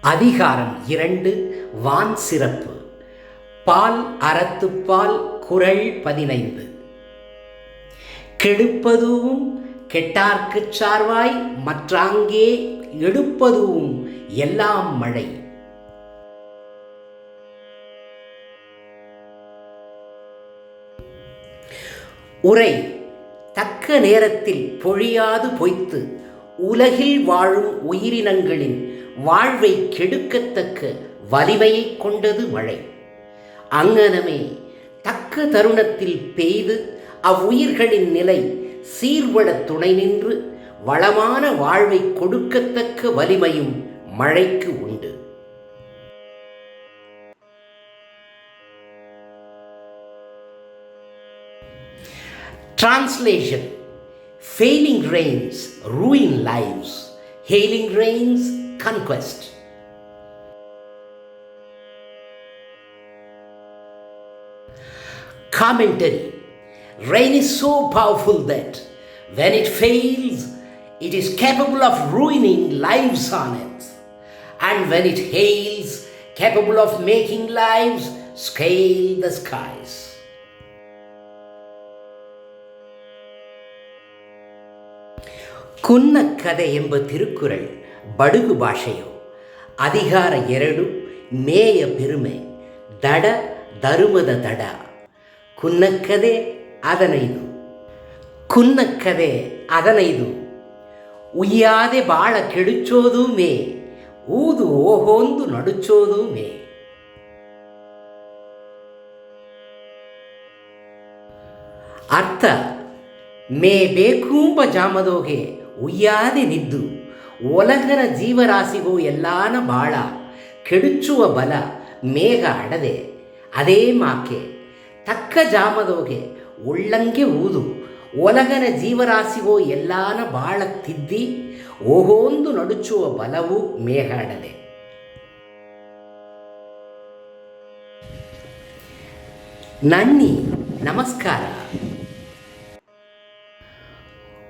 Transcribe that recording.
அதிகாரம் இரண்டு வான் சிறப்பு. பால் அறத்துப்பால் குறள் பதினைந்து. கெடுப்பதுவும் கெட்டார்க்குச் சார்வாய் மற்றாங்கே எடுப்பதுவும் எல்லாம் மழை. உரை தக்க நேரத்தில் பொழியாது பொய்த்து உலகில் வாழும் உயிரினங்களின் வாழ்வை கெடுக்கத்தக்க வலிமையைக் கொண்டது மழை. அங்ஙனமே தக்க தருணத்தில் பெய்து அவ்வுயிர்களின் நிலை சீர்வட துணை நின்று வளமான வாழ்வை கொடுக்கத்தக்க வலிமையும் மழைக்கு உண்டு. Translation Failing rains ruin lives, hailing rains conquest. Commentary Rain is so powerful that when it fails, it is capable of ruining lives on earth, and when it hails, capable of making lives scale the skies. ಕುನ್ನಕ್ಕದೆ ಎಂಬ ತಿರುಕುರಳ್ ಬಡುಗು ಭಾಷೆಯು. ಅಧಿಕಾರ ಎರಡು, ಮೇಯ ಪೆರುಮೆ ದಡ, ಧರ್ಮದ ದಡ. ಕುನ್ನಕ್ಕದೆ ಅದನೈದು ಕುನ್ನಕ್ಕದೆ ಅದನೈದು ಉಯ್ಯಾದೆ ಬಾಳ ಕೆಡುಚೋದು ಮೇ, ಊದು ಓಹೋಂದು ನಡುಚೋದು ಮೇ. ಅರ್ಥ, ಮೇ ಬೇಕೂಂಬ ಜಾಮದೋಗೆ ಉಯ್ಯಾದೆ ನಿದ್ದು. ಒಲಹರ ಜೀವರಾಶಿಗೂ ಎಲ್ಲಾನ ಬಾಳ. ಕೆಡುಚುವ ಬಲ ಮೇಘ ಅಡದೆ. ಅದೇ ಮಾಕೆ. ತಕ್ಕ ಜಾಮದೋಗೆ ಉಳ್ಳಂಗೆ ಊದು. ಒಲಗನ ಜೀವರಾಶಿಗೋ ಎಲ್ಲಾನ ಬಾಳ ತಿದ್ದಿ. ಓಹೋಂದು ನಡುಚುವ ಬಲವು ಮೇಹಾಡದೆ ನನ್ನಿ, ನಮಸ್ಕಾರ.